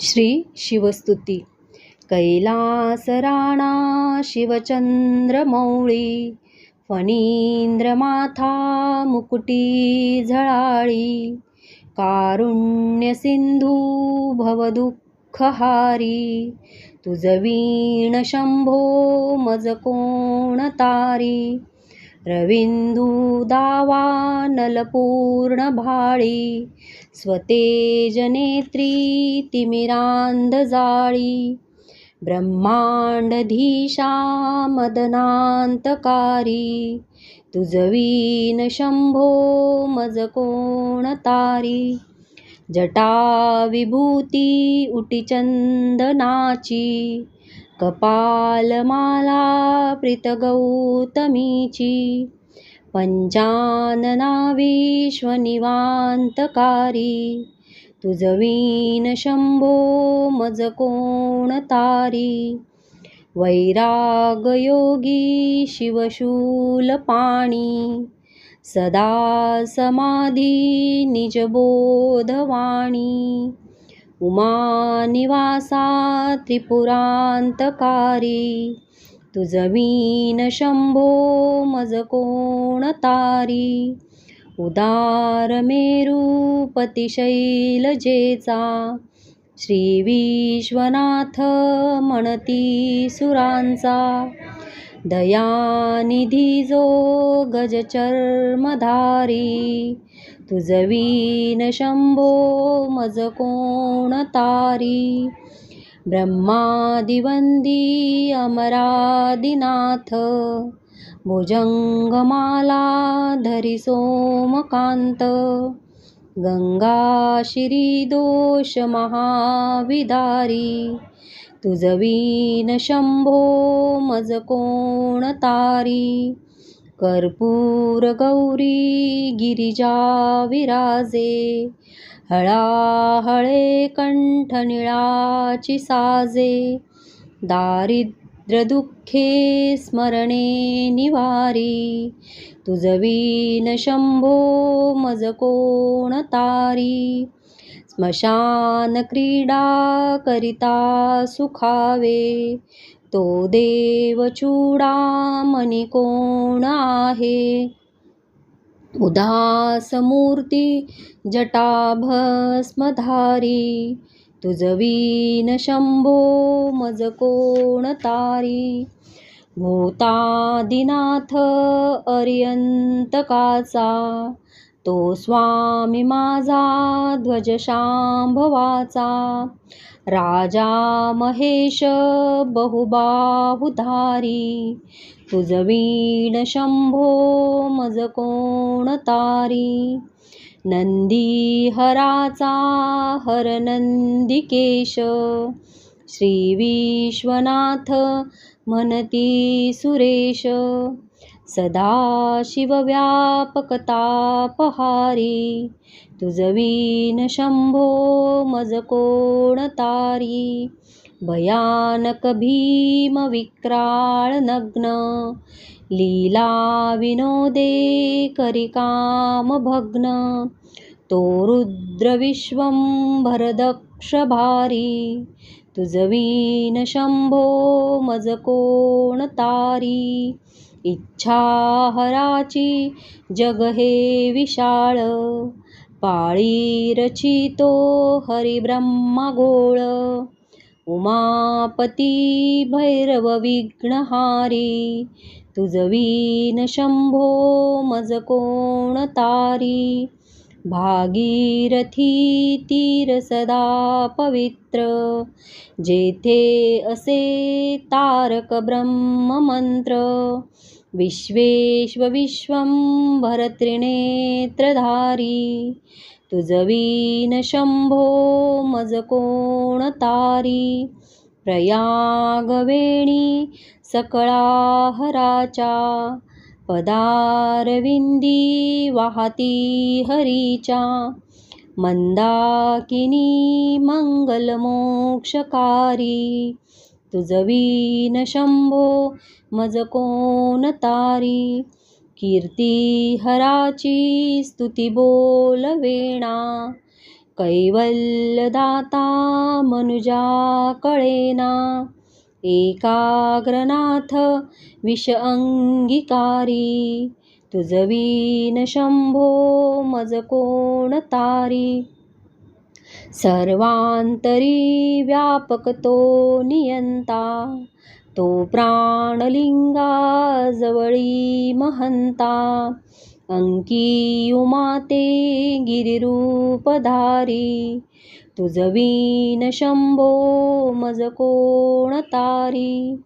श्री शिवस्तुती. कैलासराणा शिवचंद्रमौळी फणींद्रमाथा मुकुटी झळाळी कारुण्यसिंधू भवदुःखहारी तुझ वीण शंभो मज कोण रविंदू दावा नलपूर्ण भाळी स्वतेजनेत्री तिमिरांध जाळी ब्रह्मांडधीशा मदनांतकारी तुझवीन शंभो मज कोण तारी जटा विभूती उटीचंदनाची कपालमाला प्रीतगौतमीची पंचानना विश्वनिवांतकारी तुझवीन शंभो मज कोण तारी. वैरागयोगी शिवशूलपाणी सदा समाधी निजबोधवाणी उमानिवासा त्रिपुरांतकारी. तुझवीन शंभो मज कोण तारी. उदार मेरुपतिशैलजेचा श्री विश्वनाथ म्हणती सुरांचा. दयानिधी जो गजचर्मधारी तुझवीन शंभो मज कोण तारी? ब्रह्मादिवंदी अमरादिनाथ भुजंगमाला धरि सोमकांत गंगा दोष महाविदारी तुझवीन शंभो मज कोण तारी? कर्पूर गौरी गिरिजा विराजे? हळाहळे कंठ निळाची साजे? दारिद्र दुःखे स्मरणे निवारी? तुझवीन शंभो मज कोण तारी? स्मशान क्रीडा करिता सुखावे तो देव कोण आहे. उदासमूर्ती जटाभस्मधारी तुझवीन शंभो मज कोण तारी. भूतादिनाथ अर्यंतकाचा तो स्वामी माझा ध्वज शांभवाचा राजा महेश बहुबाहुधारी. तुझवीण शंभो मज कोण तारी. नंदीहराचा हरनंदिकेश श्री विश्वनाथ म्हणती सुरेश. सदा शिवव्यापकतापहारी तुझवीन शंभो मज कोण तारी भयानक भीम विक्राळ नग्न। लीला विनोदे करिकाम भग्न तो रुद्र विश्वंभरदक्ष भारी तुझवीन शंभो मज कोण इच्छाहराची जग हे विशाळ. पाळी रचितो हरिब्रह्मगोळ उमापती भैरव विघ्नहारी. तुझवीन शंभो मज कोण तारी. भागीरथी तीर सदा पवित्र जेथे असे तारक ब्रह्ममंत्र विश्वेश्व विश्वं भरत्रिनेत्रधारी तुजवीन शंभो मज कोण तारी प्रयागवेणी सकळाहराच्या पदारविंदी वाहती हरीच्या मंदाकिनी मंगलमोक्षकारी. तुझवीन शंभो मज कोण तारी? कीर्ती हराची स्तुती बोलवेणा कैवल्यदाता मनुजा कळेना. एकाग्रनाथ विष अंगिकारी. तुझवीन शंभो मज कोण तारी. सर्वांतरी व्यापक तो नियंता. तो प्राणलिंगा जवळी महंता. अंकी उमाते गिरिरूपधारी. तुझवीन शंभो मज कोण तारी.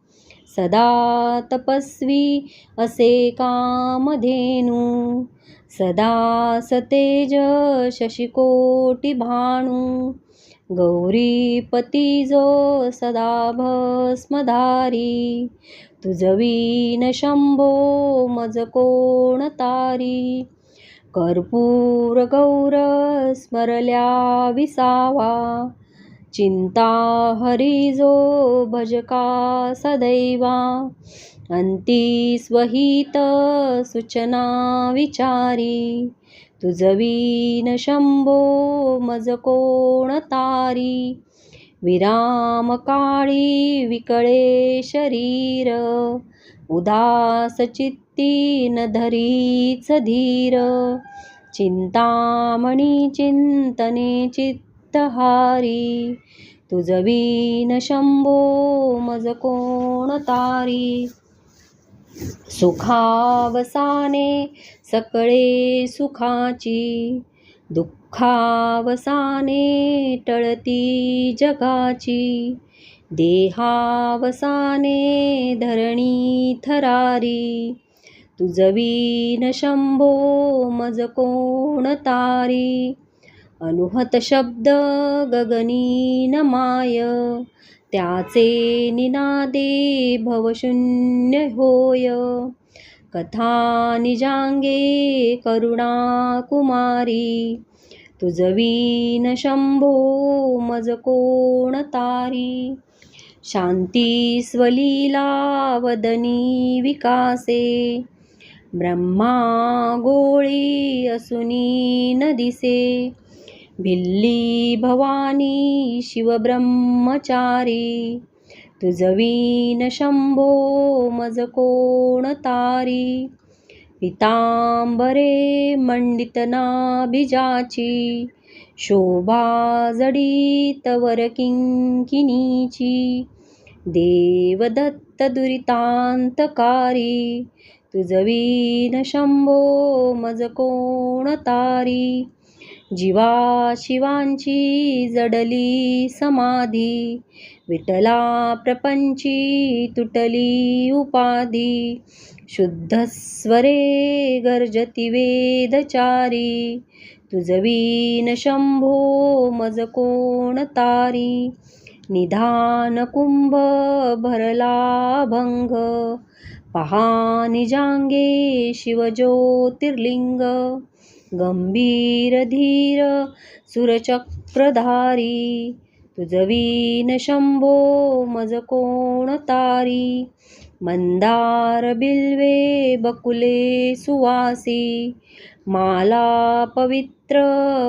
सदा तपस्वी असे कामधेनू. सदा सतेज शशिकोटी भाणू गौरीपती जो सदा भस्मधारी तुझवीन शंभो मज कोण तारी? कर्पूर गौर स्मरल्या विसावा चिंता हरी जो भजका सदैवा? अंती स्वहित सूचना विचारी तुझवीन शंभो मज कोण तारी? विराम काळी विकळे शरीर उदास चित्ती न धरीच धीर. चिंतामणी चिंतने चित्तहारी तुझवीन शंभो मज कोण तारी? सुखावसाने सकळे सुखाची दुःखावसाने टळती जगाची देहावसाने धरणी थरारी. तुझवीन शंभो मज कोण तारी? अनुहत शब्द गगनीन माय त्याचे निनादे भवशून्य होय. कथा निजांगे करुणा कुमारी तुझवीन शंभो मज कोण तारी. शांती स्वलीला वदनी विकासे ब्रह्मा गोळी असुनी न दिसे. भिल्ली भवानी शिवब्रह्मचारी तुझवीन शंभो मज कोण तारी पितांबरे मंडित नाभिजाची शोभा जडित वर किंकिनीची देवदत्त दुरितांतकारी तुझवीन शंभो मज कोण तारी जीवा शिवांची जडली समाधी विठला प्रपंची तुटली उपाधी शुद्धस्वरे गर्जती वेदचारी तुझवीन शंभो मज कोण तारी निधान कुंभ भरला भंग पहा निजांगे शिवज्योतिर्लिंग गंभीर धीर सुरचक्रधारी तुझवीन शंभो मज कोण तारी मंदार बिल्वे बकुले सुवासी माला पवित्र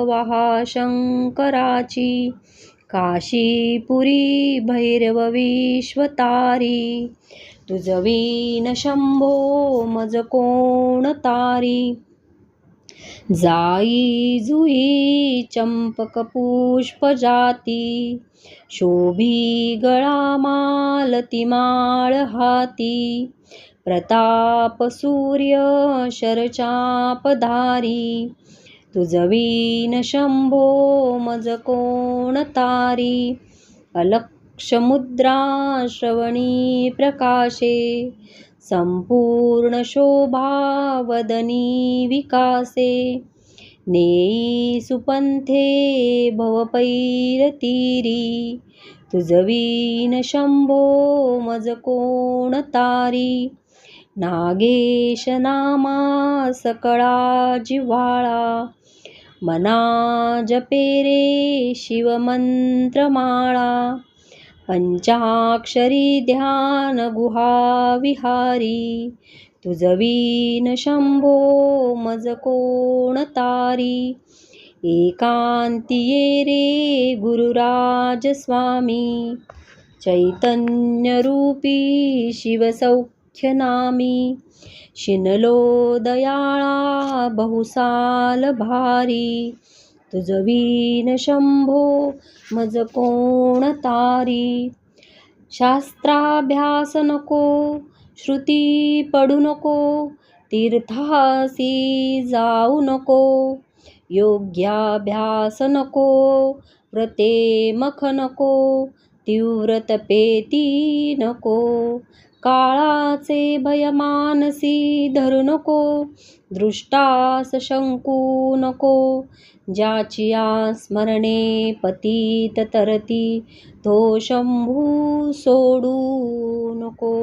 वहा शंकराची काशीपुरी भैरव विश्वतारी तुझवीन शंभो मज कोण तारी जाई जुई चंपक पुष्प जाती शोभी गळा मालती माळ हाती. प्रताप सूर्य शरचापधारी तुझवीन शंभो मज कोण तारी. अलक्षमुद्रा श्रवणी प्रकाशे संपूर्ण शोभा वदनी विकासे. नेई सुपंथे भवपैरतीरी. तुझवीन शंभो मज कोण तारी. नागेश नामा सकळा जिव्हाळा. मना जपेरे शिवमंत्रमाळा. पंचाक्षरी ध्यान गुहा विहारी। तुझवीन शंभो मज कोण तारी। एकांतिये रे गुरुराज स्वामी। चैतन्यरूपी शिवसौख्यनामी शिनलो दयाळा बहुसाल भारी। तुझवीन शंभो मज कोण तारी? शास्त्राभ्यास नको श्रुती पडू नको तीर्थासी जाऊ नको योग्याभ्यास नको व्रते मख नको तीव्रतपेती नको काळाचे भय मानसी धरू नको दृष्टास शंकू नको. ज्याची स्मरणे पतीत तरती तो शंभू सोडू नको.